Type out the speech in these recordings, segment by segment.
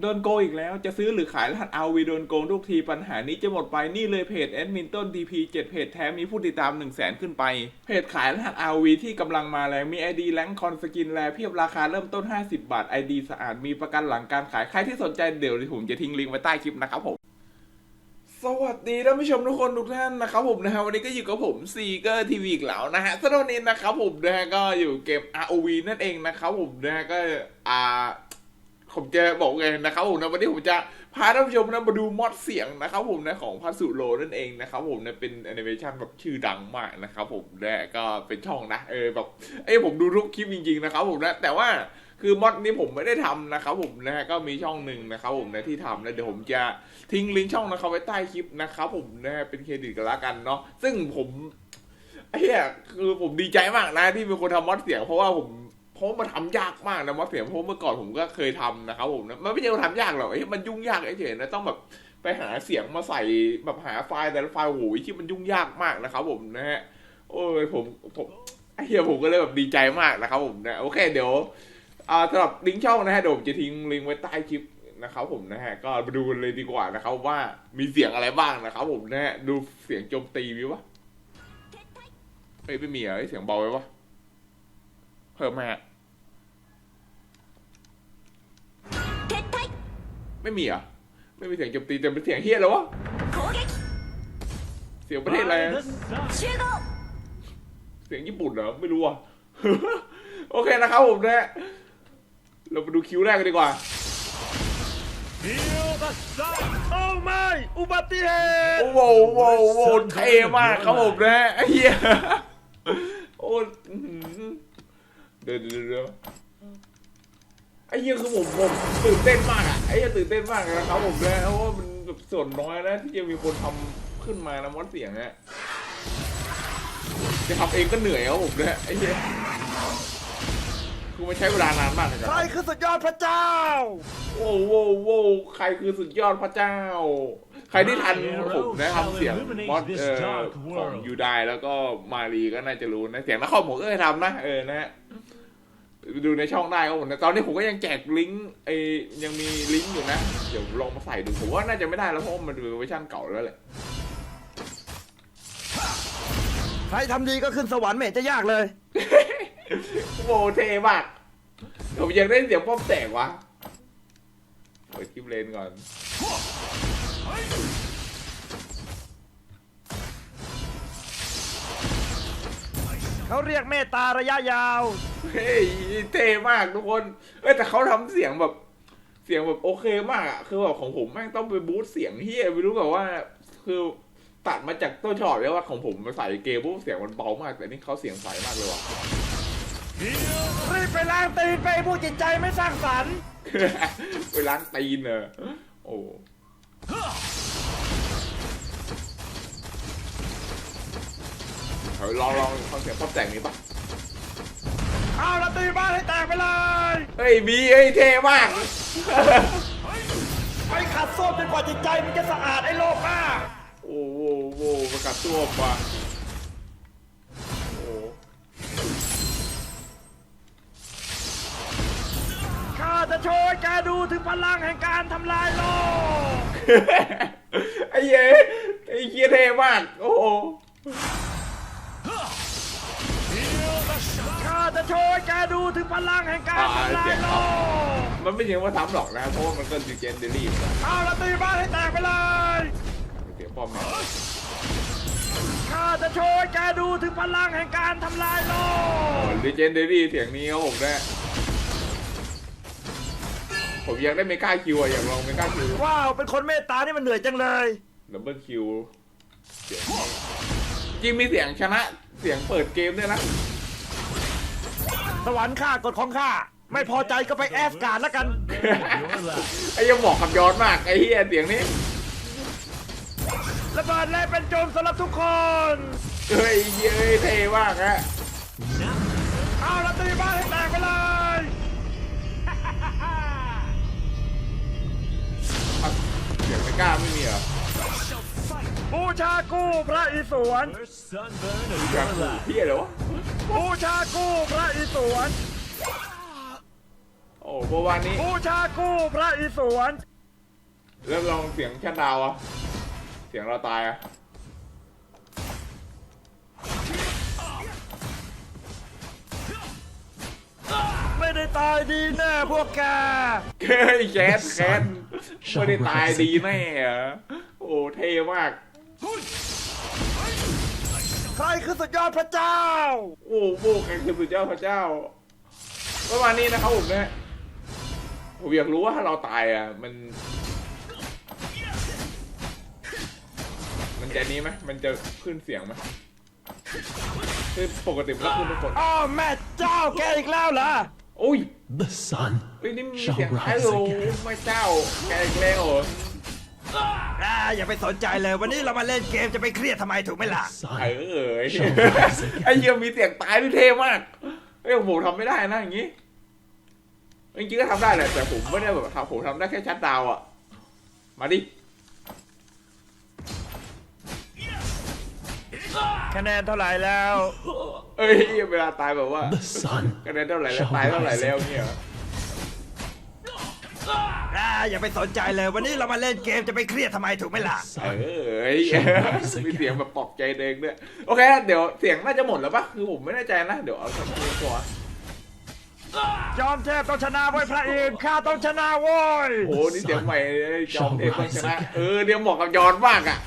โดนโกงอีกแล้วจะซื้อหรือขายรหัส RV โดนโกงทุกทีปัญหานี้จะหมดไปนี่เลยเพจแอดมินต้น TP 7เพจแท้มีผู้ติดตาม 1 0 0 0 0แสนขึ้นไป เพจขายรหัส RV ที่กำลังมาแรงมี ID แรงคอนสกินแลเพียบราคาเริ่มต้น 50 บาท ID สะอาดมีประกันหลังการขายใครที่สนใจเดี๋ยวผมจะทิ้งลิงก์ไว้ใต้คลิปนะครับผมสวัสดีท่านผู้ชมทุกคนทุกท่านนะครับผมนะฮะวันนี้ก็อยู่กับผมซีเกอร์ทีวีอีกแล้วนะฮะสำหรับวันนี้นะครับผมนะฮะก็อยู่เกม ROV นั่นเองนะครับผมนะฮะก็อ่า ผมจะบอกไงนะครับผมนะวันนี้ผมจะพาท่านผู้ชมนะมาดูมอดเสียงนะครับผมนะของพัสุโลนั่นเองนะครับผมนะเป็นแอนิเมชันแบบชื่อดังมากนะครับผมนะก็เป็นช่องนะเออแบบเอ้ผมดูทุกคลิปจริงๆนะครับผมนะแต่ว่าคือมอดนี้ผมไม่ได้ทำนะครับผมนะฮะก็มีช่องหนึ่งนะครับผมนะที่ทำนะเดี๋ยวผมจะทิ้งลิงก์ช่องนะครับไว้ใต้คลิปนะครับผมนะฮะเป็นเครดิตกันละกันเนาะซึ่งผมไอ้เหี้ยคือผมดีใจมากนะที่มีคนทำมอดเสียงเพราะว่าผม เพราะมันทำยากมากนะมอสเสียงเพราะเมื่อก่อนผมก็เคยทำนะครับผมนะมันไม่ใช่ว่าทำยากหรอกไอ้มันยุ่งยากไอ้เฉยนะต้องแบบไปหาเสียงมาใส่แบบหาไฟล์แต่ละไฟล์โอ้โหที่มันยุ่งยากมากนะครับ ผมนะฮะโอ้ยผมผมไอ้เหี้ยผมก็เลยแบบดีใจมากนะครับผมนะโอเคเดี๋ยวอ่าสำหรับลิงก์ช่องนะฮะเดี๋ยวผมจะทิ้งลิงก์ไว้ใต้คลิปนะครับผมนะฮะก็มาดูกันเลยดีกว่านะครับว่ามีเสียงอะไรบ้างนะครับผมนะฮะดูเสียงโจมตีมีวะเฮ้ยไม่มีเหรอเฮ้เสียงเบาไว้วะเพิ่มไหมฮะ ไม่มีอะไม่มีเสียงโจมตีแต่เป็นเสียงเฮียแล้ววะเสียงประเทศอะไรเสียงญี่ปุ่นเหรอไม่รู้อะโอเคนะครับผมเนี่ยเราไปดูคิวแรกกันดีกว่าโอ้ไม่อุบัติเหตุโอ้โหโอ้โหเทมากครับผมนะเหี้ยโอ้เดี๋ยวเดี๋ยว ไอ้เหี้ยคือผมผมตื่นเต้นมากอะไอ้เหี้ยตื่นเต้นมากนะครับผมนะเพราะว่ามันแบบส่วนน้อยนะที่จะมีคนทำขึ้นมานะมอดเสียงเนี่ยจะทำเองก็เหนื่อยครับผมนะไอ้เหี้ยคือมันใช้เวลานานมากนะคใครัรบคือสุดยอดพระเจ้าโว้วโว้วโว้วใครคือสุดยอดพระเจ้า ใครที่ทันผมนะทำเสียงมอสเอ่อของยูไดแล้วก็มารีก็น่าจะรู้นะเสียงนักคอมผมก็เคยทำนะเออนะฮะไป ดูในช่องได้ครับผมนะตอนนี้ผมก็ยังแจกลิงก์ไอยังมีลิงก์อยู่นะ เดี๋ยวลองมาใส่ดูผมว่าน่าจะไม่ได้แล้วเพราะว่ามันเป็นเวอร์ชันเก่าแล้วแหละใครทำดีก็ขึ้นสวรรค์ไม่เห็นจะยากเลยโอ้โหเท่มากผมยังได้เสียงป้อมแตกวะเปิดคลิปเลนก่อนเขาเรียกเมตตาระยะยาว เฮ้ยเท่มากทุกคน เอ้ยแต่เขาทำเสียงแบบเสียงแบบโอเคมากอะคือแบบของผมแม่งต้องไปบูสต์เสียงเฮียไม่รู้แบบว่า คือตัดมาจากต้นฉบับแล้วว่าของผมมาใส่เกมปุ๊บเสียงมันเบามาก แต่นี่เขาเสียงใสมากเลยว่ะรีบไปล้างตีนไปผู้จิตใจไม่สร้างสรรค์ไปล้างตีนเนอะโอ้เฮ้ยลองลองฟังเสียงป๊อปแต่งนี้ปะ เอาละตีบ้านให้แตกไปเลยเฮ้ยบีเฮ้ยเท่มาก ไปขัดส้วมจนกว่าจิตใจมันจะสะอาดไอ้โลกบ้าโอ้โหโอ้โหประกาศตัวมาโอ้ข้าจะโชว์ให้แกดูถึงพลังแห่งการทำลายโลก ไอ้เย้ไอ้เคียเท่มาก โอ้โห โชว์ให้แกดูถึงพลังแห่งการทำลายโลกมันไม่ใช่ว่าทำหรอกนะเพราะว่ามันก็ดีเจนเดลี่นะเอาละตีบ้านให้แตกไปเลยเสียงป้อมนะข้าจะโชว์ให้แกดูถึงพลังแห่งการทำลายโลกดีเจนเดลี่เสียงนี้ครับผมนะผมอยากได้เมกาคิวอะอยากลองเมกาคิวว้าวเป็นคนเมตตานี่มันเหนื่อยจังเลยดับเบิลคิวเสียงนี้จริงมีเสียงชนะเสียงเปิดเกมด้วยนะ สวรรค์ข้ากฎของข้า ไม่พอใจก็ไปแอฟการ์ดแล้วกัน ไอ้ยังบอกคำย้อนมากไอ้เฮียเสียงนี้ระเบิดเลยเป็นโจมสำหรับทุกคน เฮ้ยเย้ยเท่มากฮะเอาละตีบ้านให้แตกไปเลยอะเสียงไม่กล้าไม่มีเหรอบูชากู้พระอิศวรอยากดูพี่เหรอวะบูชากู้พระ อิศวรโอ้อ้เมื่อวานนี้บูชากู้พระอิศวรแล้วลองเสียงชัดดาวอะเสียงเราตายอะไม่ได้ตายดีแน่พวกแกเฮ้ยแคสแคสไม่ได้ตายดีแน่อะโอ้เท่มาก ใครคือสุดยอดพระเจ้า โอ้โหใครคือสุดยอดพระเจ้าเมื่อวานนี้นะครับผมเนี่ยผมอยากรู้ว่าถ้าเราตายอะ มัน มันจะนี้ไหมมันจะขึ้นเสียงไหมคือปกติมันก็ขึ้นทุกคนอ้าวแม่เจ้าแกอีกแล้วเหรอโอ้ย The sun เฮ้ยนี่มี shall เสียงท้าย rise โอ้ again. ไม่เจ้าแกอีกแล้วเหรอ อ่าอย่าไปสนใจเลยวันนี้เรามาเล่นเกมจะไปเครียดทำไมถูกไหมล่ะ เอ Sun อ shall rise again. ไอ้เหี้ยมีเสียงตายที่เท่มากเอ้ยผมทำไม่ได้นะอย่างงี้จริงๆก็ทำได้แหละแต่ผมไม่ได้แบบทำผมทำได้แค่ชัดดาวน์อะมาดิคะแนนเท่าไหร่แล้ว เอ้ยเวลาตายแบบว่า The sun คะแนนเท่าไหร่แล้วตายเท่าไหร่แล้วเนี่ยเหรอ อ่าอย่าไปสนใจเลย วันนี้เรามาเล่นเกมจะไปเครียดทำไมถูกไหมล่ะ เอ sun อไอ้เหี้ยมีเสียงแบบปลอบใจเด้งด้วยโอเคเดี๋ยวเสียงน่าจะหมดแล้วปะคือผมไม่แน่ใจนะ เดี๋ยวเอาสักทีก่อนจอมเทพต้องชนะไว้ยพระอินทร์ข้าต้องชนะโว้ยโอ้โหนี่เสียงใหม่เลยจอมเทพต้องชนะเออเดี๋ยวเหมาะกับยอนมากอะ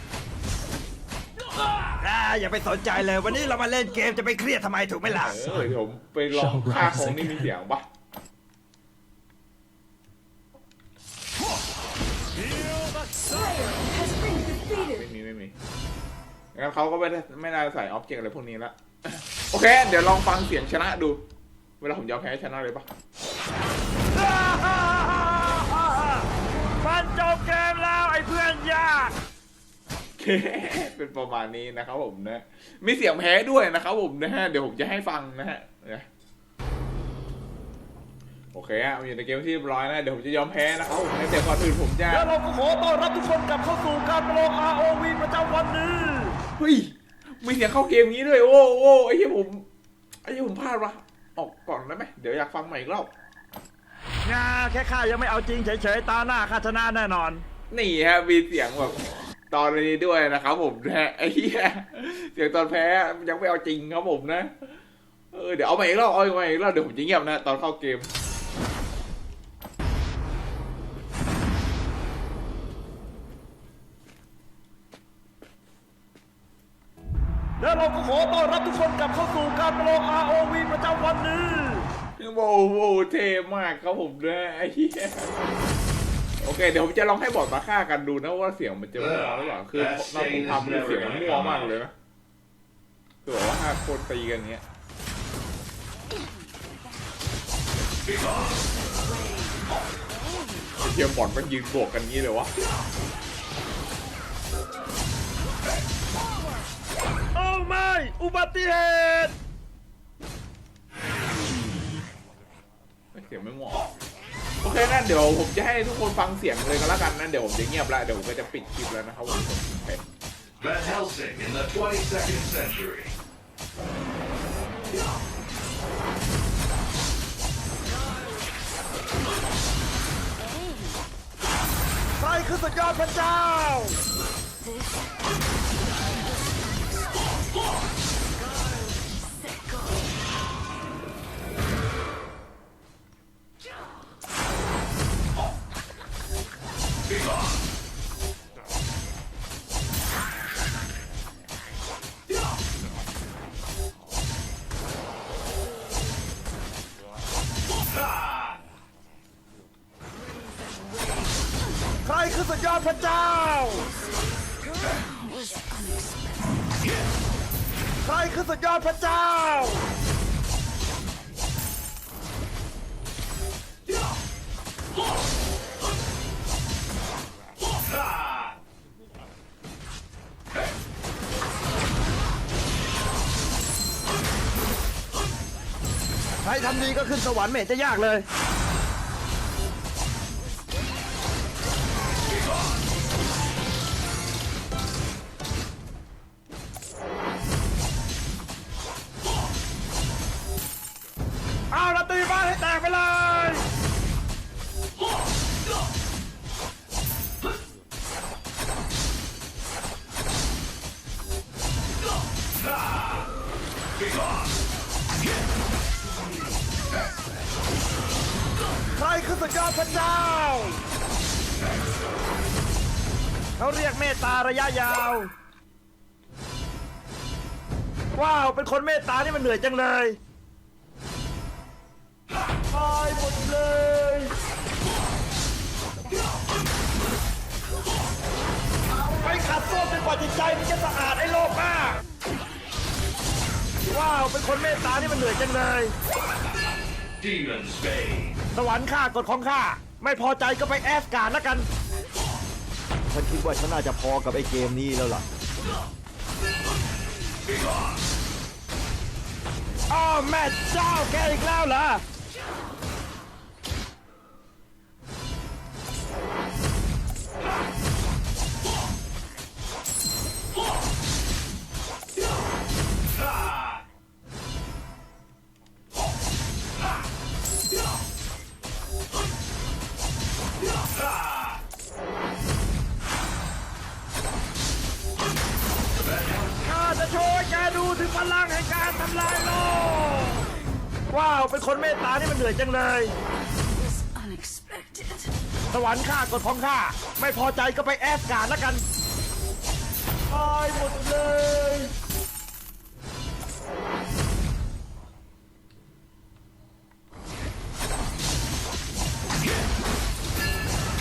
อ่าอย่าไปสนใจเลย วันนี้เรามาเล่นเกมจะไปเครียดทำไมถูกไหมล่ะ เออเดี๋ยวผมไปลองค่าของนี่มีเสียงปะ ม่มีไม่มีงั้นเขาก็ไม่ได้ไม่น่าจะใส่ออบเจกต์อะไรพวกนี้ละโอเค เดี๋ยวลองฟังเสียงชนะดู เวลาผมยอมแพ้ชนะเลยปะมันจบเกมแล้วไอ้เพื่อนยากโอเคเป็นประมาณนี้นะครับผมนะ มีเสียงแพ้ด้วยนะครับผมนะฮะ เดี๋ยวผมจะให้ฟังนะฮะนะ โอเคฮะมันอยู่ในเกมที่เรียบร้อยนะเดี๋ยวผมจะยอมแพ้นะครับผมนะแต่ก่อนอื่นผมจะแล้วเราก็ขอต้อนรับทุกคนกลับเข้าสู่การประลอง ROV ประจำวันนี้เฮ้ยมีเสียงเข้าเกมนี้ด้วยโอ้โอ้ไอ้ที่ผมไอ้ที่ผมพลาดวะออกก่อนได้ไหมเดี๋ยวอยากฟังใหม่อีกรอบงาแค่ข้ายังไม่เอาจริงเฉยๆตาหน้าข้าชนะแน่นอน นี่ฮะมีเสียงแบบตอนนี้ด้วยนะครับผมนะฮะไอ้เหี้ยเสียงตอนแพ้ยังไม่เอาจริงครับผมนะเออเดี๋ยวเอาใหม่อีกรอบเอาใหม่อีกรอบเดี๋ยวผมจะเงียบนะตอนเข้าเกม โว้โหเท่มากครับผมนะไอ้เหี้ยโอเค เดี๋ยวผมจะลองให้บอร์ดมาฆ่ากันดูนะว่าเสียงมันจะมั่วหรือเปล่าคือตอนผมทำเนี่ยเสียงมันมั่วมากเลยนะคือแบบว่าห้าคนตีกันเงี้ยไอ้เทียมบอร์ดมันยืนบวกกันงี้เลยวะ โอ้ไม่ อุบัติเห สียงไม่เหมาะโอเคงั้นเดี๋ยวผมจะให้ทุกคนฟังเสียงเลยก็แล้วกันนะเดี๋ยวผมจะเงียบแล้วเดี๋ยวผมก็จะปิดคลิปแล้วนะครับผมโอเค Van Helsing in the 22nd century. ใครคือสุดยอดพระเจ้า พระเจ้า ใครคือสุดยอดพระเจ้า ใครทำดีก็ขึ้นสวรรค์ไม่เห็นจะยากเลย ให้แตกไปเลยใครคือสุดยอดพระเจ้า เขาเรียกเมตตาระยะยาว ว้าว เป็นคนเมตตานี่มันเหนื่อยจังเลยายหมดเลยไปขัดส้วมเป็นกว่าจิตใจมันจะสะอาดไอ้โลกมากว้าวเป็นคนเมตตานี่มันเหนื่อยจังเลย Demon's Bane. สวรรค์ข้ากฎของข้าไม่พอใจก็ไปแอสการ์ดแล้วกัน ฉันคิดว่าฉันน่าจะพอกับไอ้เกมนี้แล้วล่ะอ้าวแม่เจ้าแกอีกแล้วเหรอ ลังแห่งการทำลายโลก ว้าว เป็นคนเมตตานี่มันเหนื่อยจังเลย สวรรค์ข้ากฎของข้า ไม่พอใจก็ไปแอสการ์ดแล้วกันตายหมดเลย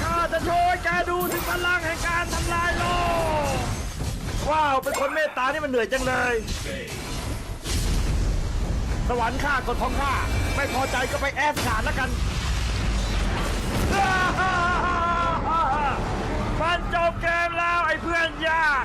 ข้าจะโชว์ให้แกดูถึงพลังแห่งการทำลายโลก ว้าว เป็นคนเมตตานี่มันเหนื่อยจังเลย สวรรค์ข้ากดทองข้า ไม่พอใจก็ไปแอบขาดแล้วกัน มันจบเกมแล้วไอ้เพื่อนยาก